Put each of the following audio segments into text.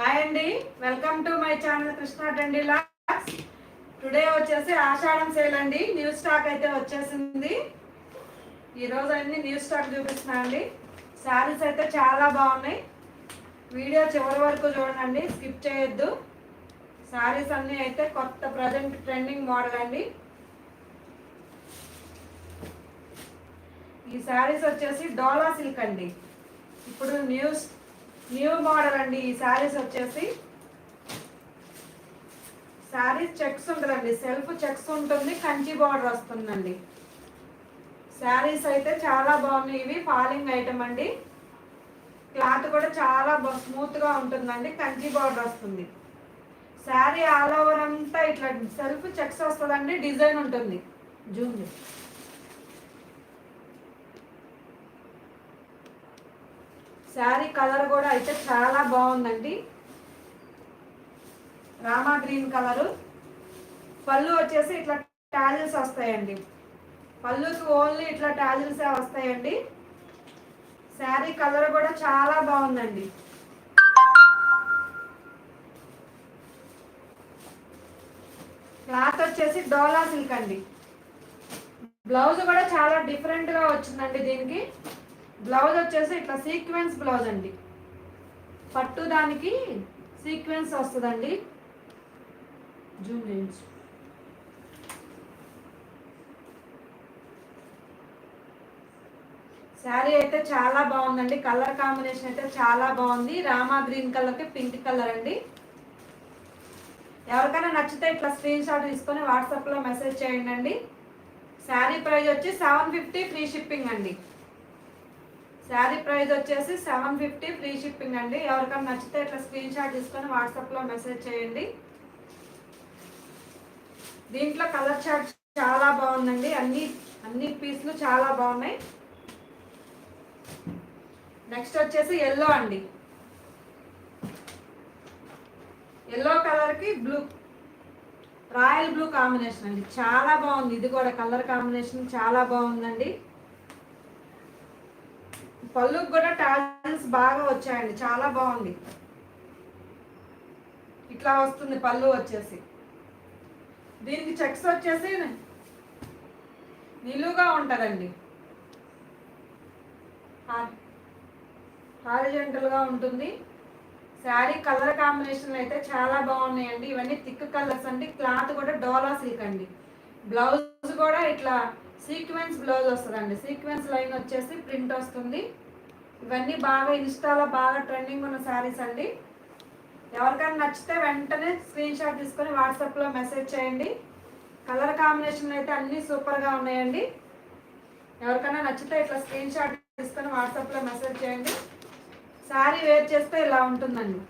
Hi అండి. Welcome to my channel Krishna trendy looks. Today వచ్చేసి Ashadham sale అండి. New stock అయితే వచ్చేసింది. ఈరోజు అన్ని న్యూ స్టాక్ చూపిస్తున్నా అండి. శారీస్ అయితే చాలా బాగున్నాయి. వీడియో చివరి వరకు చూడండి స్కిప్ చేయొద్దు. శారీస్ అన్నీ అయితే కొత్త ప్రజెంట్ ట్రెండింగ్ మోడల్ అండి. ఈ శారీస్ వచ్చేసి డోలా సిల్క్ అండి. ఇప్పుడు న్యూస్ న్యూ మోడల్ అండి ఈ శారీస్ వచ్చేసి. శారీస్ చెక్స్ ఉంటుందండి సెల్ఫ్ చెక్స్ ఉంటుంది కంచి బార్డర్ వస్తుందండి. శారీస్ అయితే చాలా బాగున్నాయి ఇవి ఫాలింగ్ ఐటమ్ అండి. క్లాత్ కూడా చాలా స్మూత్గా ఉంటుందండి కంచి బార్డర్ వస్తుంది. శారీ ఆల్ ఓవర్ అంతా ఇట్లా సెల్ఫ్ చెక్స్ వస్తుందండి డిజైన్ ఉంటుంది. జూమ్ చేయి. శారీ కలర్ కూడా అయితే చాలా బాగుందండి. Rama green colour. పళ్ళు వచ్చేసి ఇట్లా టాజిల్స్ వస్తాయండి. పళ్ళుకి ఓన్లీ ఇట్లా టాజిల్సే వస్తాయండి. శారీ కలర్ కూడా చాలా బాగుందండి. క్లాత్ వచ్చేసి డోలా సిల్క్ అండి. బ్లౌజ్ కూడా చాలా డిఫరెంట్గా వచ్చిందండి దీనికి. బ్లౌజ్ వచ్చేసి ఇట్లా సీక్వెన్స్ బ్లౌజ్ అండి. పట్టు దానికి సీక్వెన్స్ వస్తుందండి. జూమ్ చేయించు. శారీ అయితే చాలా బాగుందండి. కలర్ కాంబినేషన్ అయితే చాలా బాగుంది. రామా గ్రీన్ కలర్కి పింక్ కలర్ అండి. ఎవరికైనా నచ్చితే ఇట్లా స్క్రీన్ షాట్ తీసుకొని వాట్సాప్లో మెసేజ్ చేయండి అండి శారీ ప్రైస్ వచ్చి సెవెన్ ఫిఫ్టీ ఫ్రీ షిప్పింగ్ అండి. శారీ ప్రైస్ వచ్చేసి సెవెన్ ఫిఫ్టీ ఫ్రీ షిప్పింగ్ అండి. ఎవరికైనా నచ్చితే ఇట్లా స్క్రీన్ షాట్ తీసుకొని వాట్సాప్లో మెసేజ్ చేయండి. దీంట్లో కలర్ చార్ట్ చాలా బాగుందండి. అన్ని అన్ని పీస్లు చాలా బాగున్నాయి. నెక్స్ట్ వచ్చేసి ఎల్లో అండి. ఎల్లో కలర్కి బ్లూ రాయల్ బ్లూ కాంబినేషన్ అండి. చాలా బాగుంది. ఇది కూడా కలర్ కాంబినేషన్ చాలా బాగుందండి. పళ్ళుకి కూడా టాజిల్స్ బాగా వచ్చాయండి. చాలా బాగుంది. ఇట్లా వస్తుంది పళ్ళు వచ్చేసి. దీనికి చెక్స్ వచ్చేసి నిలువుగా ఉంటుందండి. హారిజెంటల్గా ఉంటుంది. శారీ కలర్ కాంబినేషన్ అయితే చాలా బాగున్నాయండి. ఇవన్నీ థిక్ కలర్స్ అండి. క్లాత్ కూడా డోలా సిల్క్ అండి. బ్లౌజ్ కూడా ఇట్లా సీక్వెన్స్ బ్లౌజ్ వస్తుందండి. సీక్వెన్స్ లైన్ వచ్చేసి ప్రింట్ వస్తుంది. ఇవన్నీ బాగా ఇన్స్టాలో బాగా ట్రెండింగ్ ఉన్న శారీస్ అండి. ఎవరికైనా నచ్చితే వెంటనే స్క్రీన్ షాట్ తీసుకొని వాట్సాప్లో మెసేజ్ చేయండి. కలర్ కాంబినేషన్ అయితే అన్నీ సూపర్గా ఉన్నాయండి. ఎవరికైనా నచ్చితే ఇట్లా స్క్రీన్ షాట్ తీసుకొని వాట్సాప్లో మెసేజ్ చేయండి. శారీ వేర్ చేస్తే ఇలా ఉంటుందండి.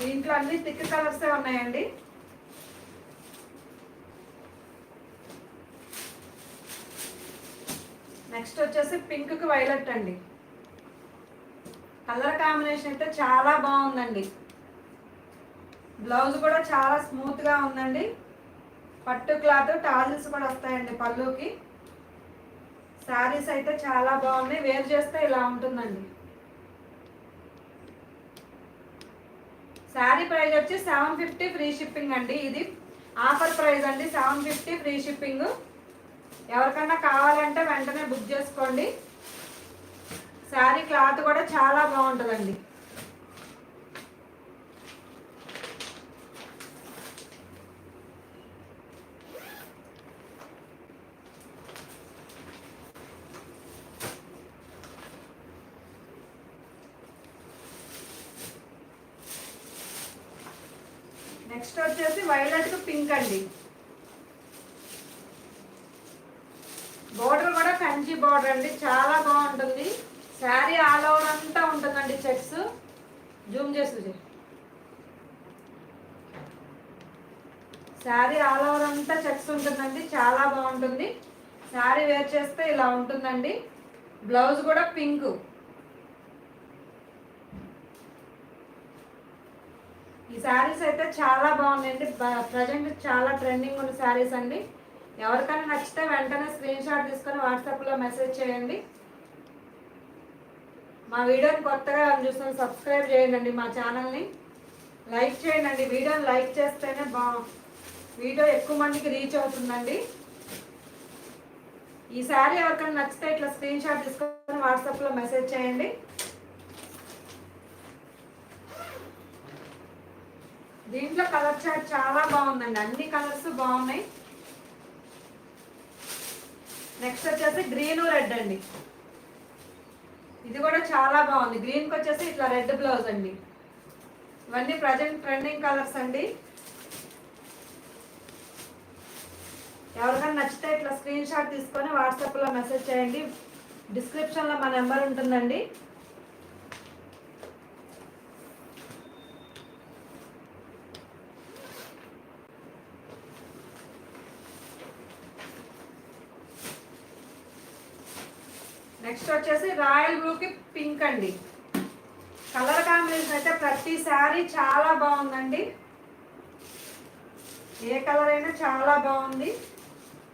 దీంట్లో అన్ని థిక్ కలర్సే ఉన్నాయండి. నెక్స్ట్ వచ్చేసి పింక్కి వైలెట్ అండి. కలర్ కాంబినేషన్ అయితే చాలా బాగుందండి. బ్లౌజ్ కూడా చాలా స్మూత్గా ఉందండి. పట్టు క్లాత్ టాజిల్స్ కూడా వస్తాయండి పళ్ళుకి. శారీస్ అయితే చాలా బాగున్నాయి. వేర్ చేస్తే ఇలా ఉంటుందండి. శారీ ప్రైస్ వచ్చి సెవెన్ ఫిఫ్టీ ఫ్రీ షిప్పింగ్ అండి ఇది. ఆఫర్ ప్రైస్ అండి సెవెన్ ఫిఫ్టీ ఫ్రీ షిప్పింగ్ ఎవరికన్నా కావాలంటే వెంటనే బుక్ చేసుకోండి. శారీ క్లాత్ కూడా చాలా బాగుంటుందండి. నెక్స్ట్ వచ్చేసి వైలెట్ పింక్ అండి. బోర్డర్ కూడా కంచి బోర్డర్ అండి. చాలా బాగుంటుంది. శారీ ఆల్ ఓవర్ అంతా ఉంటుందండి చెక్స్. జూమ్ చేసి శారీ ఆల్ ఓవర్ అంతా చెక్స్ ఉంటుందండి. చాలా బాగుంటుంది. శారీ వేర్ చేస్తే ఇలా ఉంటుందండి. బ్లౌజ్ కూడా పింక్. శారీస్ అయితే చాలా బాగున్నాయండి. ప్రజెంట్ చాలా ట్రెండింగ్ ఉన్న శారీస్ అండి. ఎవరికైనా నచ్చితే వెంటనే స్క్రీన్ షాట్ తీసుకొని వాట్సాప్లో మెసేజ్ చేయండి. మా వీడియోని కొత్తగా చూస్తాను సబ్స్క్రైబ్ చేయండి మా ఛానల్ని. లైక్ చేయండి. వీడియోని లైక్ చేస్తేనే బా వీడియో ఎక్కువ మందికి రీచ్ అవుతుందండి. ఈ శారీ ఎవరికైనా నచ్చితే ఇట్లా స్క్రీన్ షాట్ తీసుకొని వాట్సాప్లో మెసేజ్ చేయండి. దీంట్లో కలర్ చార్ట్ చాలా బాగుందండి. అన్ని కలర్స్ బాగున్నాయి. నెక్స్ట్ వచ్చేసి గ్రీన్ రెడ్ అండి. ఇది కూడా చాలా బాగుంది. గ్రీన్కి వచ్చేసి ఇట్లా రెడ్ బ్లౌజ్ అండి. ఇవన్నీ ప్రజెంట్ ట్రెండింగ్ కలర్స్ అండి. ఎవరికైనా నచ్చితే ఇట్లా స్క్రీన్ షాట్ తీసుకొని వాట్సాప్లో మెసేజ్ చేయండి. డిస్క్రిప్షన్లో మా నెంబర్ ఉంటుందండి నెక్స్ట్ వచ్చేసి రాయల్ బ్లూకి పింక్ అండి. కలర్ కాంబినేషన్ అయితే ప్రతి శారీ చాలా బాగుందండి. ఏ కలర్ అయినా చాలా బాగుంది.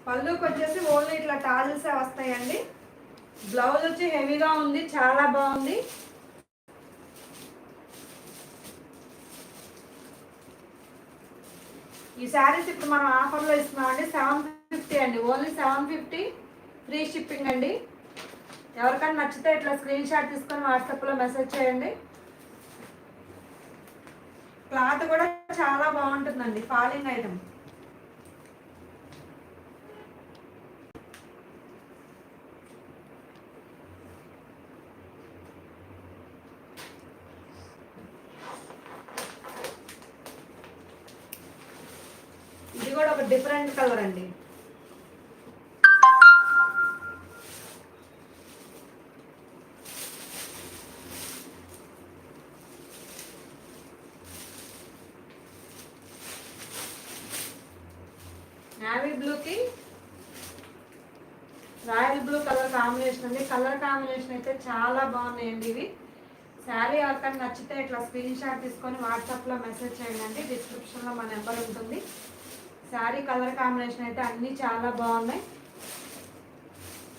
పళ్ళుకి వచ్చేసి ఓన్లీ ఇట్లా టాజిల్సే వస్తాయండి. బ్లౌజ్ వచ్చి హెవీగా ఉంది చాలా బాగుంది. ఈ శారీస్ ఇప్పుడు మనం ఆఫర్లో ఇస్తున్నామండి సెవెన్ ఫిఫ్టీ అండి. Only seven fifty free shipping అండి. ఎవరికైనా నచ్చితే ఇట్లా స్క్రీన్ షాట్ తీసుకొని వాట్సాప్లో మెసేజ్ చేయండి. క్లాత్ కూడా చాలా బాగుంటుందండి ఫాలింగ్ ఐటమ్ ఇది కూడా ఒక డిఫరెంట్ కలర్ అండి. నేవీ బ్లూకి రాయల్ బ్లూ కలర్ కాంబినేషన్ అండి కలర్ కాంబినేషన్ అయితే చాలా బాగున్నాయండి ఇవి. శారీ ఎవరికైనా నచ్చితే ఇట్లా స్క్రీన్ షాట్ తీసుకొని వాట్సాప్లో మెసేజ్ చేయండి డిస్క్రిప్షన్లో మా నెంబర్ ఉంటుంది. శారీ కలర్ కాంబినేషన్ అయితే అన్నీ చాలా బాగున్నాయి.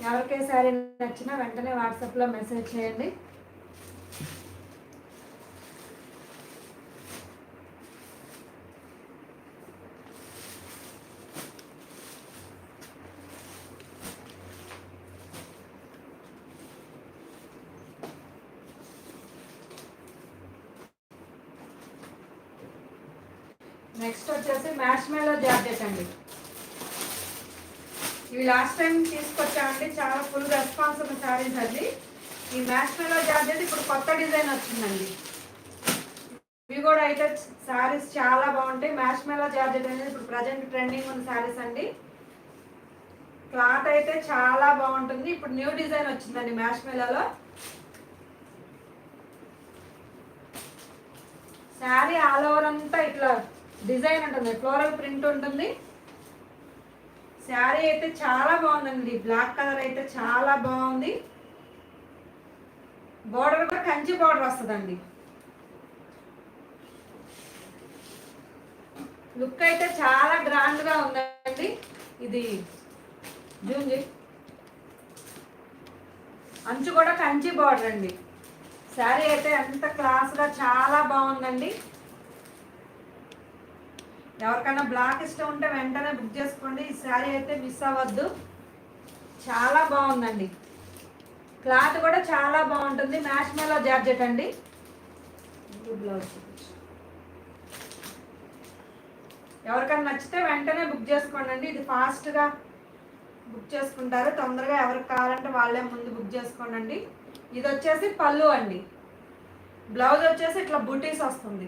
ఎవరికే శారీ నచ్చినా వెంటనే వాట్సాప్లో మెసేజ్ చేయండి. నెక్స్ట్ వచ్చేసి మ్యాష్ మేలో జార్జెట్ అండి. ఇవి లాస్ట్ టైం తీసుకొచ్చామండి చాలా ఫుల్ రెస్పాన్స్ ఉన్న శారీస్ అండి. ఈ మ్యాష్ మేలో జార్జెట్ ఇప్పుడు కొత్త డిజైన్ వచ్చిందండి. ఇవి కూడా అయితే శారీస్ చాలా బాగుంటాయి. మ్యాష్ మేలో జార్జెట్ అనేది ఇప్పుడు ప్రజెంట్ ట్రెండింగ్ ఉన్న శారీస్ అండి. క్లాత్ అయితే చాలా బాగుంటుంది. ఇప్పుడు న్యూ డిజైన్ వచ్చిందండి మ్యాష్ మేళలో శారీ ఆల్ ఓవర్ అంతా ఇట్లా డిజైన్ ఉంటుంది ఫ్లోరల్ ప్రింట్ ఉంటుంది. శారీ అయితే చాలా బాగుందండి బ్లాక్ కలర్ అయితే చాలా బాగుంది. బార్డర్ కూడా కంచి బార్డర్ వస్తుందండి. లుక్ అయితే చాలా గ్రాండ్గా ఉందండి. ఇది జూంజీ అంచు కూడా కంచి బార్డర్ అండి. శారీ అయితే ఎంత క్లాస్గా చాలా బాగుందండి. ఎవరికైనా బ్లాక్ ఇష్టం ఉంటే వెంటనే బుక్ చేసుకోండి. ఈ శారీ అయితే మిస్ అవ్వద్దు. చాలా బాగుందండి. క్లాత్ కూడా చాలా బాగుంటుంది. మ్యాష్ మేలో జార్జెట్ అండి. బ్లౌజ్ ఎవరికైనా నచ్చితే వెంటనే బుక్ చేసుకోండి అండి ఇది ఫాస్ట్గా బుక్ చేసుకుంటారు. తొందరగా ఎవరికి కావాలంటే వాళ్ళే ముందు బుక్ చేసుకోండి ఇది వచ్చేసి పళ్ళు అండి. బ్లౌజ్ వచ్చేసి ఇట్లా బుటీస్ వస్తుంది.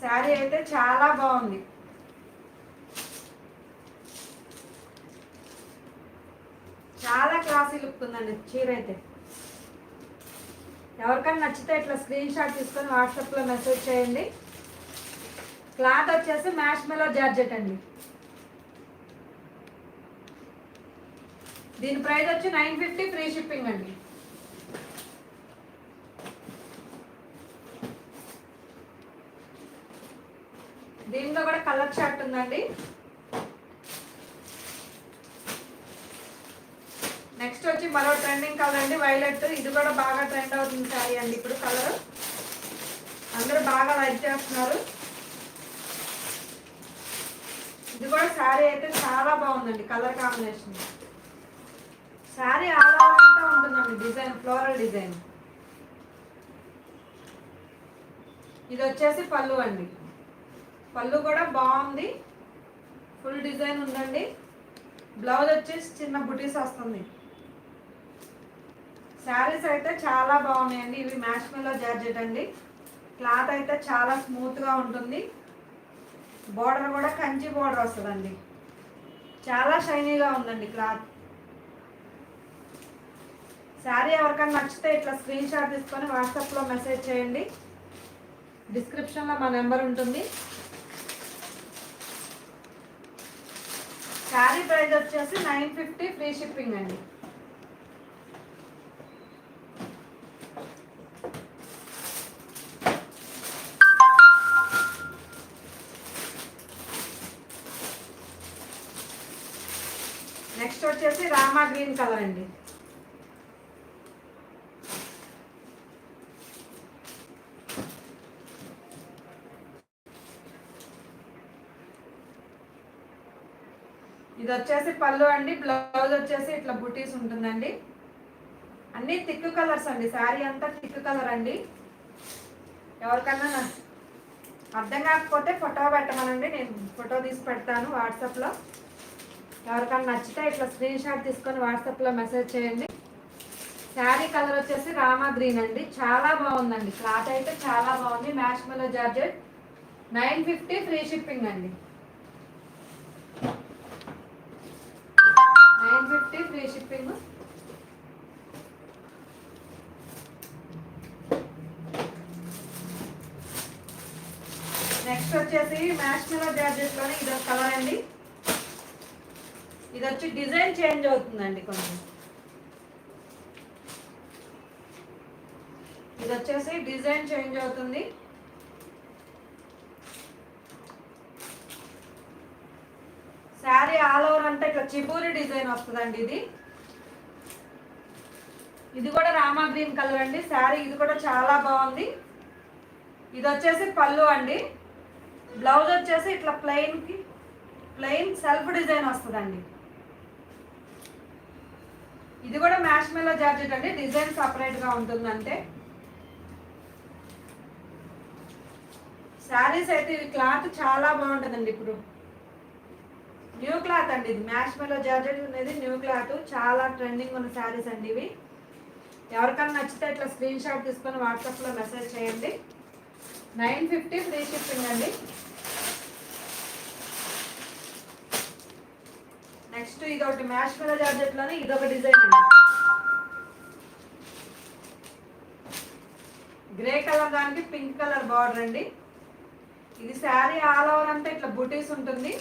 శారీ అయితే చాలా బాగుంది. చాలా క్లాసీ లుక్ ఉందండి చీర అయితే. ఎవరికైనా నచ్చితే ఇట్లా స్క్రీన్ షాట్ తీసుకొని వాట్సాప్లో మెసేజ్ చేయండి. క్లాత్ వచ్చేసి మ్యాష్ మెలో జార్జెట్ అండి. దీని ప్రైస్ వచ్చి నైన్ ఫిఫ్టీ ఫ్రీ షిప్పింగ్ అండి. దీనిలో కూడా కలర్ చాట్ ఉందండి. నెక్స్ట్ వచ్చి మరో ట్రెండింగ్ కలర్ అండి వైలెట్. ఇది కూడా బాగా ట్రెండ్ అవుతుంది శారీ అండి ఇప్పుడు కలర్. అందరూ బాగా లైక్ చేస్తున్నారు. ఇది కూడా శారీ అయితే చాలా బాగుందండి colour combination. Saree all over అంతా ఉంటుందండి డిజైన్ ఫ్లోరల్ డిజైన్. ఇది వచ్చేసి పళ్ళు అండి. పళ్ళు కూడా బాగుంది. ఫుల్ డిజైన్ ఉందండి. బ్లౌజ్ వచ్చేసి చిన్న బుటీస్ వస్తుంది. శారీస్ అయితే చాలా బాగున్నాయండి. ఇవి మ్యాష్మెల్లో జార్జెట్ అండి. క్లాత్ అయితే చాలా స్మూత్గా ఉంటుంది. బోర్డర్ కూడా కంచి బోర్డర్ వస్తుందండి. చాలా షైనీగా ఉందండి క్లాత్ శారీ ఎవరికైనా నచ్చితే ఇట్లా స్క్రీన్ షాట్ తీసుకొని వాట్సాప్లో మెసేజ్ చేయండి. డిస్క్రిప్షన్లో మా నెంబర్ ఉంటుంది. శారీ ప్రైస్ వచ్చేసి నైన్ ఫిఫ్టీ ఫ్రీ షిప్పింగ్ అండి నెక్స్ట్ వచ్చేసి రామా గ్రీన్ కలర్ అండి ఇది వచ్చేసి పళ్ళు అండి బ్లౌజ్ వచ్చేసి ఇట్లా బుటీస్ ఉంటుందండి. అన్ని థిక్ కలర్స్ అండి శారీ అంతా థిక్ కలర్ అండి. ఎవరికన్నా అర్థం కాకపోతే ఫోటో పెట్టమనండి నేను ఫోటో తీసి పెడతాను వాట్సాప్లో. ఎవరికన్నా నచ్చితే ఇట్లా స్క్రీన్ షాట్ తీసుకొని వాట్సాప్లో మెసేజ్ చేయండి. శారీ కలర్ వచ్చేసి రామా గ్రీన్ అండి చాలా బాగుందండి. క్లాత్ అయితే చాలా బాగుంది mash mellow georgette. Nine fifty free shipping అండి. Nine fifty free shipping. Next వచ్చేసి మ్యాష్ మెలో జార్జెట్లోనే ఇది ఒక కలర్ అండి. ఇది వచ్చి డిజైన్ చేంజ్ అవుతుందండి కొంచెం. ఇది వచ్చేసి డిజైన్ చేంజ్ అవుతుంది. శారీ ఆల్ ఓవర్ అంటే ఇట్లా చిపూరి డిజైన్ వస్తుందండి ఇది. ఇది కూడా రామా గ్రీన్ కలర్ అండి. శారీ ఇది కూడా చాలా బాగుంది. ఇది వచ్చేసి పళ్ళు అండి. బ్లౌజ్ వచ్చేసి ఇట్లా ప్లెయిన్కి ప్లెయిన్ సెల్ఫ్ డిజైన్ వస్తుందండి. ఇది కూడా మ్యాష్ మెల్లో జార్జెట్ అండి. డిజైన్ సపరేట్గా ఉంటుంది శారీస్ అయితే ఇది క్లాత్ చాలా బాగుంటుందండి ఇప్పుడు. న్యూ క్లాత్ అండి ఇది. మ్యాష్ మెల్లో జార్జెట్ అనేది న్యూ క్లాత్ చాలా ట్రెండింగ్ ఉన్న శారీస్ అండి ఇవి. ఎవరికైనా నచ్చితే ఇట్లా స్క్రీన్ షాట్ తీసుకొని వాట్సాప్లో మెసేజ్ చేయండి. నైన్ ఫిఫ్టీ ఫ్రీ షిప్పింగ్ అండి. నెక్స్ట్ ఇది ఒకటి మ్యాష్ మెల్లో జార్జెట్లోనే ఇది ఒక డిజైన్ అండి. గ్రే కలర్ దానికి పింక్ కలర్ బార్డర్ అండి. ఇది శారీ ఆల్ ఓవర్ అంతా ఇట్లా బుటీస్ ఉంటుంది.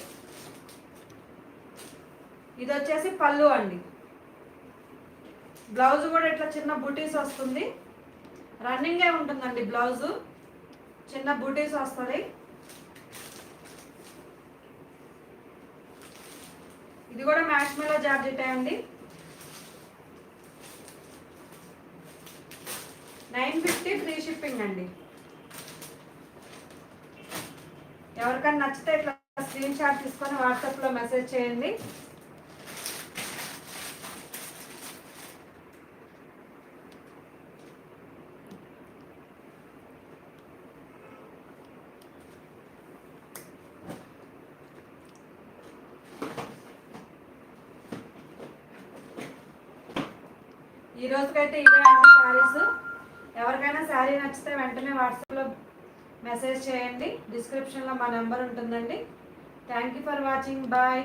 ఇది వచ్చేసి పళ్ళు అండి. బ్లౌజ్ కూడా ఇట్లా చిన్న బుటీస్ వస్తుంది. రన్నింగే ఉంటుందండి బ్లౌజ్. చిన్న బుటీస్ వస్తుంది ఇది కూడా మ్యాష్ జార్జెట్ అండి. నైన్ ఫిఫ్టీ ఫ్రీ షిప్పింగ్ అండి. ఎవరికైనా నచ్చితే ఇట్లా స్క్రీన్ షాట్ తీసుకొని వాట్సాప్లో మెసేజ్ చేయండి. ఈ రోజుకైతే ఇవే అండి శారీస్. ఎవరికైనా శారీ నచ్చితే వెంటనే వాట్సాప్లో మెసేజ్ చేయండి. డిస్క్రిప్షన్లో మా నెంబర్ ఉంటుందండి. Thank you for watching bye